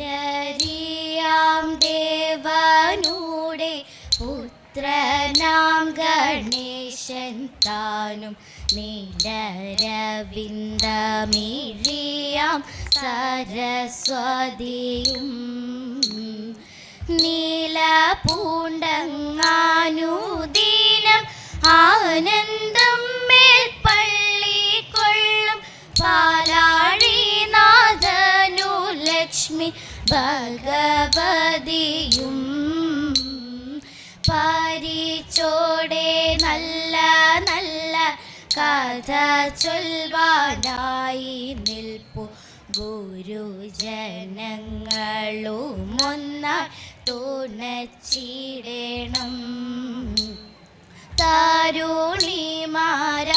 കാലരിയാം ദേവനൂടെ പുത്രനാം ഗണേശൻ താനും. നീലരവിന്ദമിഴിയാം സരസ്വതിയും. നീല പൂണ്ടങ്ങാനുദീനം ആനന്ദം മേൽപ്പള്ളി ലക്ഷ്മി ഭഗവതിയും പാരിച്ചോടെ നല്ല നല്ല കഥ ചൊൽവാനായി നിൽപ്പു. ഗുരുജനങ്ങളും ഒന്നായി തുണച്ചിടണം. തരുണിമാരായുള്ളോർക്കും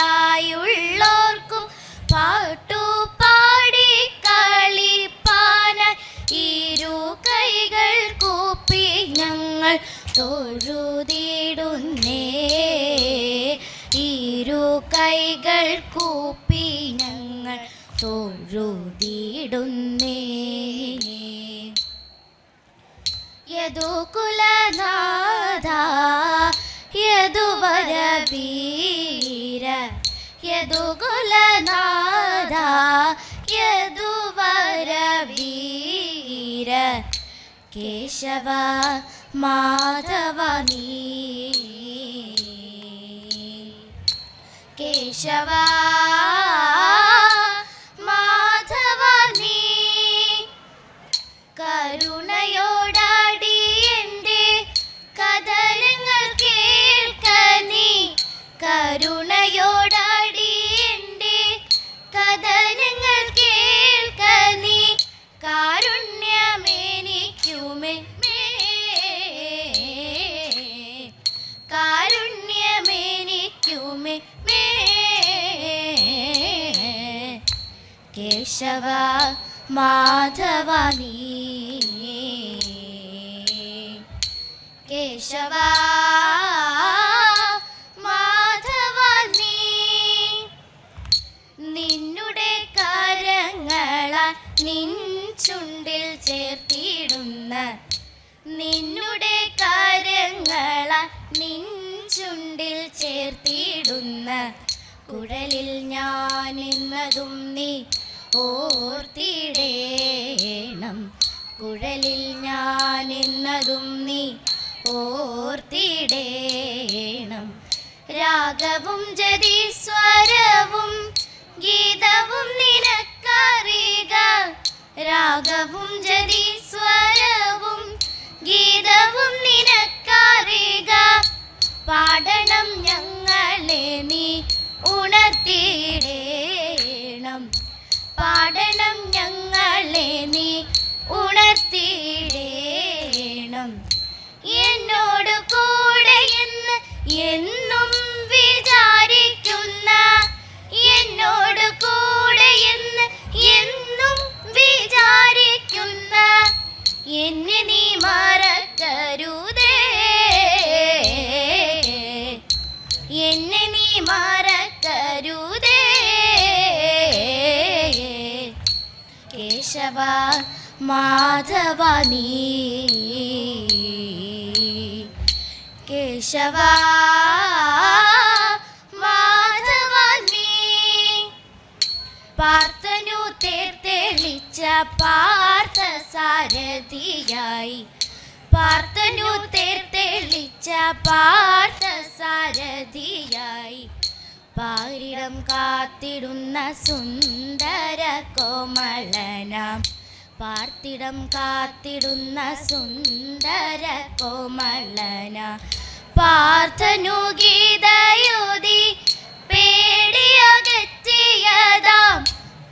ഞങ്ങൾ തൊഴുതിടുന്നേ. ഇരു കൈകൾ കൂപ്പി ഞങ്ങൾ തൊഴുതിടുന്നേ. യദുകുലനാഥ യദുവരവീര യദുകുലനാഥ യദുവരവീര കേശവ മാധവ നീ കേശവ കേശവ മാധവ കേശവ മാധവ നീ നിന്നുടെ കരങ്ങളാൽ നിൻ ചുണ്ടിൽ ചേർത്തിടുന്ന നിന്നുടെ കരങ്ങളാൽ നിൻ ചുണ്ടിൽ ചേർത്തിടുന്ന കുഴലിൽ ഞാൻ ഇന്നതും നീ ഓർത്തിടേണം. കുഴലിൽ ഞാൻ ഇന്നതും നീ ഓർത്തിടേണം. രാഗവും ജതീസ്വരവും ഗീതവും നിനക്കറിയുക. രാഗവും ജതീസ്വരവും ഗീതവും നിനക്കറിയുക. പാടണം ഞങ്ങളെ നീ ഉണർത്തിയിടേണം. പാടണം ഞങ്ങളെ നീ ഉണർത്തിയിടേണം. എന്നോട് കൂടെ എന്ന് എന്നും വിചാരിക്കുന്ന എന്നോട് കൂടെ എന്ന് എന്നും വിചാരിക്കുന്ന എന്നെ നീ മറക്കരുതേ മാധവ നീ കേശവ മാധവ നീ പാർത്തനു തേർത്തെളിച്ച പാർത്ഥ സാരഥിയായി. പാർത്തനു തേർത്തെളിച്ച പാർത്ഥ സാരഥിയായി. പാരിടം കാത്തിടുന്ന സുന്ദര കോമളനാം. പാർത്തിടം കാത്തിടുന്ന സുന്ദര കോമളന. പാർത്ഥനു ഗീതയുതി പേടിയകറ്റിയതാം.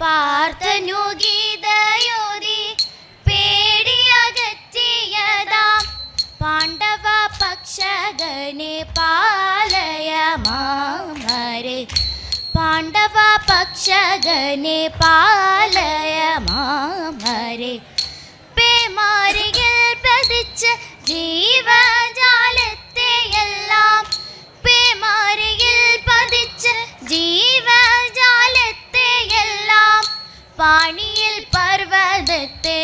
പാർത്ഥനു ഗീതയുതി പേടിയകറ്റിയതാം. പാണ്ഡവ പക്ഷകനെ പാലയ മാമരെ പാണ്ഡവ പക്ഷകനെ പാലയ പതിച്ച് ജീവജാലത്തെയെല്ലാം പാണിയിൽ പർവതത്തെ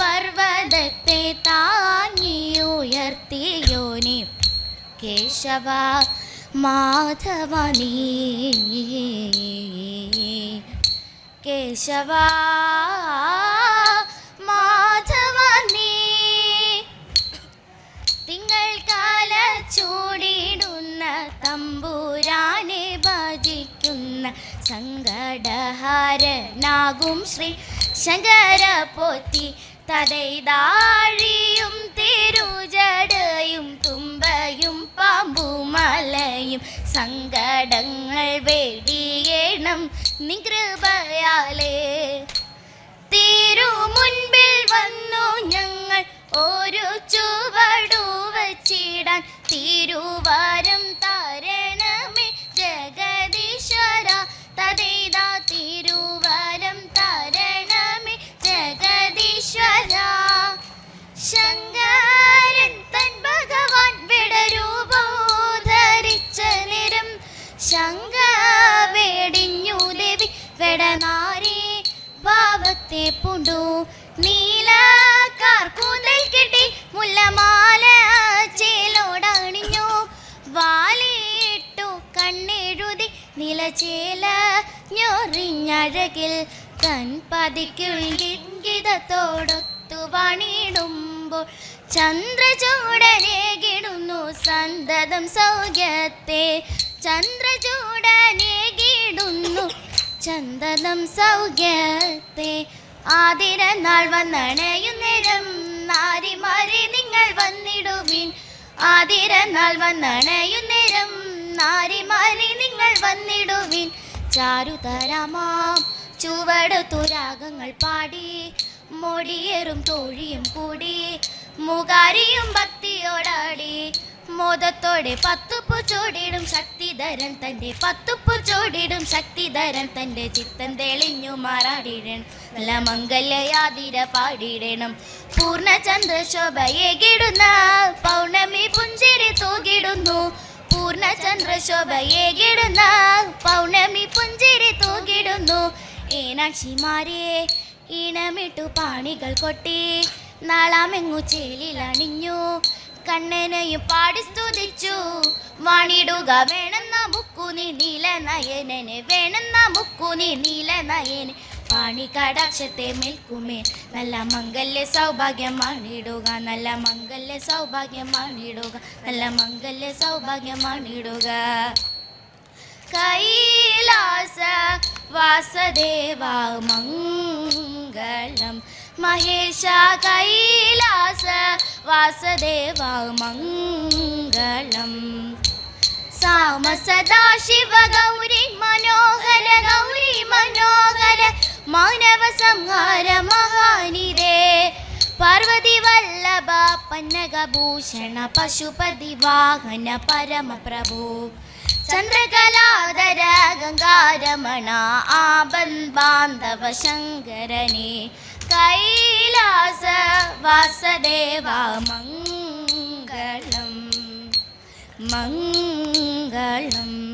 പർവതത്തെ താങ്ങിയുയർത്തിയോനെ കേശവ മാധവനീ. കേശവ സങ്കടഹാരനാകും ശ്രീ ശങ്കര പോറ്റി. തതൈതാഴിയും തിരുജടയും തുമ്പയും പാമ്പുമലയും സങ്കടങ്ങൾ വേടിയേണം നികൃപയാലേ. തിരു മുൻപിൽ വന്നു ഞങ്ങൾ ഒരു ചുവടു വച്ചിടാൻ തിരുവാരം പുണ്ടു നീല കാർക്കൂന്തൽ കെട്ടി മുല്ലമാല ചേലോടണിഞ്ഞു. വാലിട്ടു കണ്ണെഴുതി നിലചേല ഞൊറിഞ്ഞഴകിൽ കൺ പതിക്കുൾ ഇംഗിതത്തോടൊത്തു പണിയിടുമ്പോൾ ചന്ദ്രചൂടനേകിടുന്നു സന്തതം സൗഖ്യത്തെ. ചന്ദ്രചൂടനേകിടുന്നു ചന്ദനം സൗഖ്യത്തെ. ആതിര നാൾ വന്നണയുന്നേരം നാരിമാരെ നിങ്ങൾ വന്നിടുവിൻ. ആതിര നാൾ വന്നണയുന്നേരം നാരിമാരെ നിങ്ങൾ വന്നിടുവിൻ. ചാരുതരമാം ചുവടുത്തു രാഗങ്ങൾ പാടി മൊടിയേറും തോഴിയും കൂടി മുകാരിയും ഭക്തിയോടാടി. മോദത്തോടെ പത്തുപ്പു ചോടിടും ശക്തിധരൻ തന്റെ പത്തുപ്പു ചോടിടും ശക്തിധരൻ തന്റെ ചിത്തം തെളിഞ്ഞു മാറാടിടണം. നല്ല മംഗല്യാതിര പാടിടണം. പൂർണചന്ദ്രശോഭയേകിടുന്ന പൗർണമി പുഞ്ചിരി തൂകിടുന്നു. പൂർണചന്ദ്രശോഭയേകിടുന്ന പൗർണമി പുഞ്ചിരി തൂകിടുന്നു. ഏനാക്ഷിമാരെ ഈണമിട്ടു പാണികൾ കൊട്ടി. നാളാമെങ്ങു ചേലിലണിഞ്ഞു. കണ്ണനെയും പാടി സ്തുതിച്ചു. മണിടുക വേണമെന്ന മുക്കുനി നീല നയനന് വേണമെന്ന മുക്കുനി നീല നയന് പാണി കടാക്ഷത്തെ മേൽക്കുമേ നല്ല മംഗല്യ സൗഭാഗ്യം മണിടുക നല്ല മംഗല്യ സൗഭാഗ്യം മണിടുക നല്ല മംഗല്യ സൗഭാഗ്യം മണിടുക കൈലാസ വാസദേവ മംഗളം. മഹേശ കൈലാസ വാസദേവ മംഗളം സാമ സദാശിവ ഗൗരി മനോഹര ഗൗരി മനോഹര മാനവ സംഹാര മഹാനിരേ പാർവതി വല്ലഭ പന്നകഭൂഷണ പശുപതി വാഹന പരമപ്രഭു ചന്ദ്രകലാധര ഗംഗാരമണ ബാന്ധവ ശങ്കരനെ കൈലാസ വാസദേവ മംഗളം. മംഗളം.